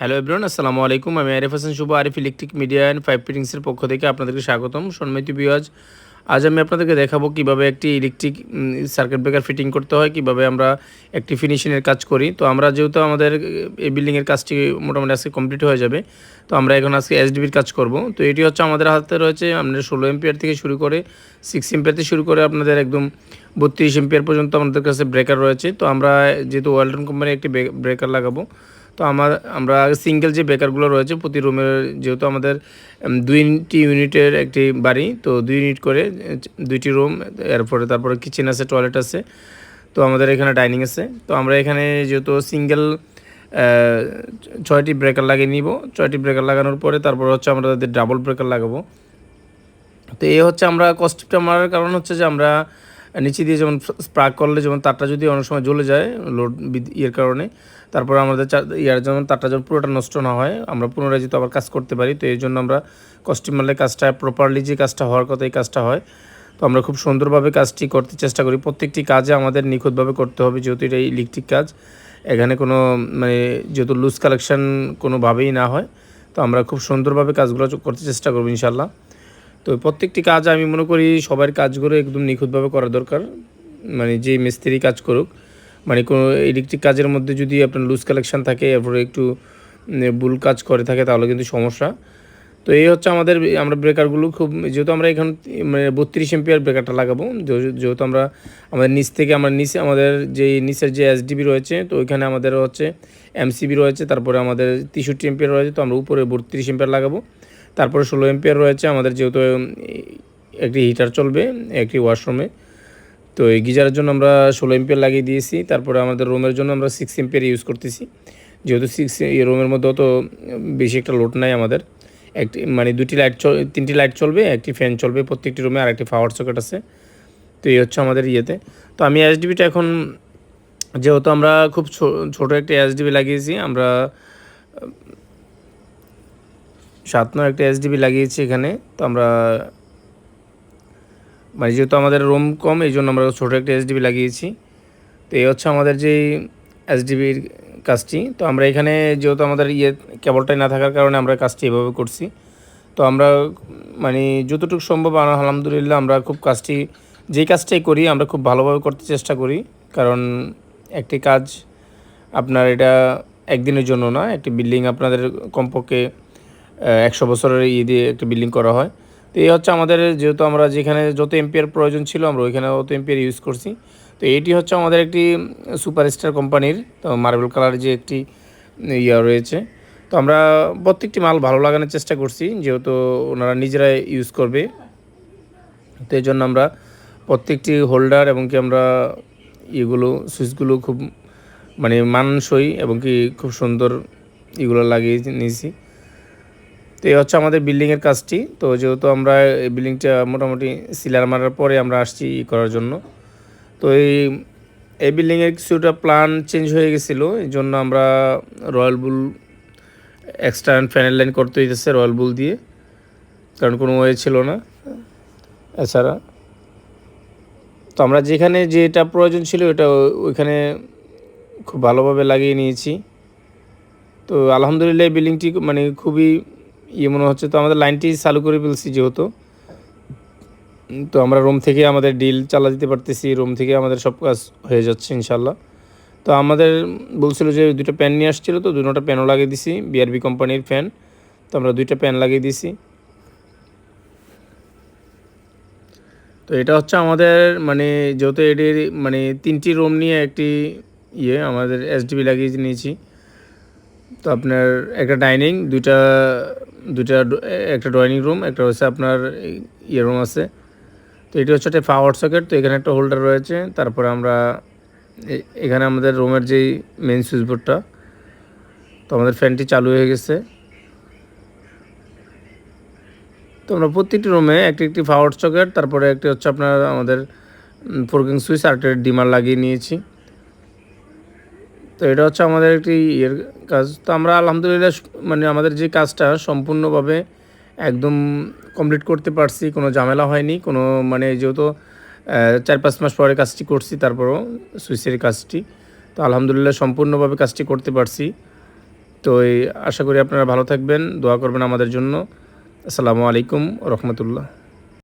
Hello everyone আসসালামু আলাইকুম আমি Arif Hasan Shuvo, Arif electric media and five ফিটিংসের পক্ষ থেকে আপনাদেরকে স্বাগতম। সম্মিত বিয়াজ আজ আমি আপনাদেরকে দেখাবো কীভাবে একটি ইলেকট্রিক সার্কিট ব্রেকার ফিটিং করতে হয়, কীভাবে আমরা একটি ফিনিশিংয়ের কাজ করি। তো আমরা যেহেতু আমাদের এই বিল্ডিংয়ের কাজটি মোটামুটি আজকে কমপ্লিট হয়ে যাবে, তো আমরা এখন আজকে এসডিবির কাজ করব। তো এটি হচ্ছে আমাদের হাতে রয়েছে আমাদের ষোলো এম্পিয়ার থেকে শুরু করে সিক্স এম্পিয়ার থেকে শুরু করে আপনাদের একদম বত্রিশ এম্পিয়ার পর্যন্ত আমাদের কাছে ব্রেকার রয়েছে। তো আমরা যেহেতু ওয়ালটন কোম্পানির একটি ব্রেকার লাগাবো তো আমার, আমরা সিঙ্গেল যে বেকারগুলো রয়েছে প্রতি রুমের যেহেতু আমাদের দুইটি ইউনিটের একটি বাড়ি, তো দুই ইউনিট করে, দুইটি রুম এরপরে তারপরে কিচেন আছে টয়লেট আছে, তো আমাদের এখানে ডাইনিং আছে। তো আমরা এখানে যেহেতু সিঙ্গেল ছয়টি ব্রেকার লাগিয়ে নিব। ছয়টি ব্রেকার লাগানোর পরে তারপর হচ্ছে আমরা তাদের ডাবল ব্রেকার লাগাবো। তো এই হচ্ছে আমরা কস্টিপটা মারার কারণ হচ্ছে যে আমরা নিচে দিয়ে যেমন স্প্রাক করলে যেমন তারটা যদি অনেক সময় জ্বলে যায় লোড ইয়ের কারণে, তারপর আমাদের ইয়ার যেমন তারটা যেমন পুরোটা নষ্ট না হয়, আমরা পুনরায় যেহেতু আবার কাজ করতে পারি, তো এই জন্য আমরা কস্টিপ মারলে কাজটা প্রপারলি যে কাজটা হওয়ার কথা এই কাজটা হয়। তো আমরা খুব সুন্দরভাবে কাজটি করতে চেষ্টা করি। প্রত্যেকটি কাজে আমাদের নিখুঁতভাবে করতে হবে, যেহেতু এটা ইলেকট্রিক কাজ। এখানে কোনো মানে যেহেতু লুজ কালেকশন কোনোভাবেই না হয়, তো আমরা খুব সুন্দরভাবে কাজগুলো করতে চেষ্টা করব ইনশাল্লাহ তো প্রত্যেকটি কাজ আমি মনে করি সবার কাজগুলো একদম নিখুঁতভাবে করা দরকার। মানে যে মিস্ত্রি কাজ করুক মানে কোনো ইলেকট্রিক কাজের মধ্যে যদি আপনার লুজ কালেকশন থাকে, এরপরে একটু ভুল কাজ করে থাকে, তাহলে কিন্তু সমস্যা। তো এই হচ্ছে আমাদের, আমরা ব্রেকারগুলো খুব, যেহেতু আমরা এখান মানে বত্রিশ এম্পিয়ার ব্রেকারটা লাগাবো, যেহেতু- যেহেতু আমরা, আমাদের নিচ থেকে আমরা নিচে, আমাদের যে নিচের যে এসডিবি রয়েছে, তো ওইখানে আমাদের হচ্ছে এমসিবি রয়েছে, তারপরে আমাদের তেষট্টি এম্পিয়ার রয়েছে, তো আমরা উপরে বত্রিশ এম্পিয়ার লাগাবো। তারপরে ষোলো এম্পিয়ার রয়েছে, আমাদের যেহেতু একটি হিটার চলবে, একটি ওয়াশরুমে তো এই গিজারের জন্য আমরা ষোলো এম্পিয়ার লাগিয়ে দিয়েছি, তারপরে আমাদের রুমের জন্য আমরা সিক্স এম্পিয়ার ইউজ করতেছি। যেহেতু সিক্স রুমের মধ্যে অত বেশি একটা লোড নাই আমাদের। একটি মানে দুটি লাইট চল, তিনটি লাইট চলবে, একটি ফ্যান চলবে, প্রত্যেকটি রুমে আর একটি পাওয়ার সকেট আছে। তো এই হচ্ছে আমাদের ইয়েতে। তো আমি এসডিবিটা এখন, যেহেতু আমরা খুব ছোট একটা এসডিবি লাগিয়েছি, আমরা সাত নয় একটা এসডিবি লাগিয়েছি এখানে, তো আমরা মানে যেহেতু আমাদের রুম কম, এই জন্য আমরা ছোটো একটা এসডিবি লাগিয়েছি। তো এই হচ্ছে আমাদের যে এসডিবির কাজটি, তো আমরা এখানে যেহেতু আমাদের ইয়ে কেবলটাই না থাকার কারণে আমরা কাজটি এভাবে করছি। তো আমরা মানে যতটুকু সম্ভব আল- আলহামদুলিল্লাহ আমরা খুব কাজটি, যেই কাজটাই করি আমরা খুব ভালোভাবে করতে চেষ্টা করি। কারণ একটি কাজ আপনার এটা একদিনের জন্য না, একটি বিল্ডিং আপনাদের কমপক্ষে একশো বছরের ই দিয়ে একটা বিল্ডিং করা হয়। তো এই হচ্ছে আমাদের যেহেতু আমরা যেখানে যত এম্পিয়ার প্রয়োজন ছিল, আমরা ওইখানে অত এম্পিয়ার ইউজ করছি। তো এটি হচ্ছে আমাদের একটি সুপারস্টার কোম্পানির, তো মার্বেল কালার যে একটি ইয়া রয়েছে। তো আমরা প্রত্যেকটি মাল ভালো লাগানোর চেষ্টা করছি, যেহেতু ওনারা নিজেরাই ইউজ করবে। তো এই জন্য আমরা প্রত্যেকটি হোল্ডার এবং কি আমরা ইয়েগুলো সুইচগুলো খুব মানে মানসই এবং কি খুব সুন্দর এগুলো লাগিয়ে নিয়েছি। তো এই হচ্ছে আমাদের বিল্ডিংয়ের কাজটি। তো যেহেতু আমরা এই বিল্ডিংটা মোটামুটি সিলার মারার পরে আমরা আসছি ই করার জন্য। তো এই এই বিল্ডিংয়ের কিছুটা প্ল্যান চেঞ্জ হয়ে গেছিল। এই জন্য আমরা রয়্যাল বুল এক্সট্রা ফ্যানের লাইন করতে হইতেছে রয়্যাল বুল দিয়ে। কারণ কোনো ওয়ে ছিল না। এছাড়া তো আমরা যেখানে যেটা প্রয়োজন ছিল এটা ওইখানে খুব ভালোভাবে লাগিয়ে নিয়েছি। তো আলহামদুলিল্লাহ বিল্ডিংটি মানে খুবই ইয়ে মনে হচ্ছে তো আমাদের লাইনটি চালু করে ফেলছি যেহেতু। তো আমরা রুম থেকে আমাদের ডিল চালা দিতে পারতেছি রুম থেকে আমাদের সব কাজ হয়ে যাচ্ছে ইনশাল্লাহ তো আমাদের বলছিল যে দুটো প্যান নিয়ে আসছিল তো দুটোটা প্যানও লাগিয়ে দিছি বিআরবি কোম্পানির ফ্যান তো আমরা দুইটা প্যান লাগিয়ে দিছি। তো এটা হচ্ছে আমাদের মানে যেহেতু এটির মানে তিনটি রুম নিয়ে একটি ইয়ে আমাদের এসডিবি লাগিয়ে নিয়েছি। তো আপনার একটা ডাইনিং, দুইটা দুইটা একটা ড্রয়িং রুম, একটা হচ্ছে আপনার ইয়ে রুম আছে। তো এটি হচ্ছে একটা পাওয়ার সকেট তো এখানে একটা হোল্ডার রয়েছে। তারপরে আমরা এখানে আমাদের রুমের যেই মেন সুইচবোর্ডটা তো আমাদের ফ্যানটি চালু হয়ে গেছে। তো আমরা প্রত্যেকটি রুমে একটি একটি পাওয়ার সকেট তারপরে একটি হচ্ছে আপনার আমাদের ফোরকিং সুইচ আর একটা ডিমার লাগিয়ে নিয়েছি। তো এটা হচ্ছে আমাদের একটি ইয়ের কাজ। তো আমরা আলহামদুলিল্লাহ মানে আমাদের যে কাজটা সম্পূর্ণভাবে একদম কমপ্লিট করতে পারছি, কোনো ঝামেলা হয়নি, কোনো মানে যেহেতু চার পাঁচ মাস পরে কাজটি করছি, তারপরও সুইচের কাজটি। তো আলহামদুলিল্লাহ সম্পূর্ণভাবে কাজটি করতে পারছি। তো এই আশা করি আপনারা ভালো থাকবেন, দোয়া করবেন আমাদের জন্য। আসসালামু আলাইকুম রহমতুল্লাহ।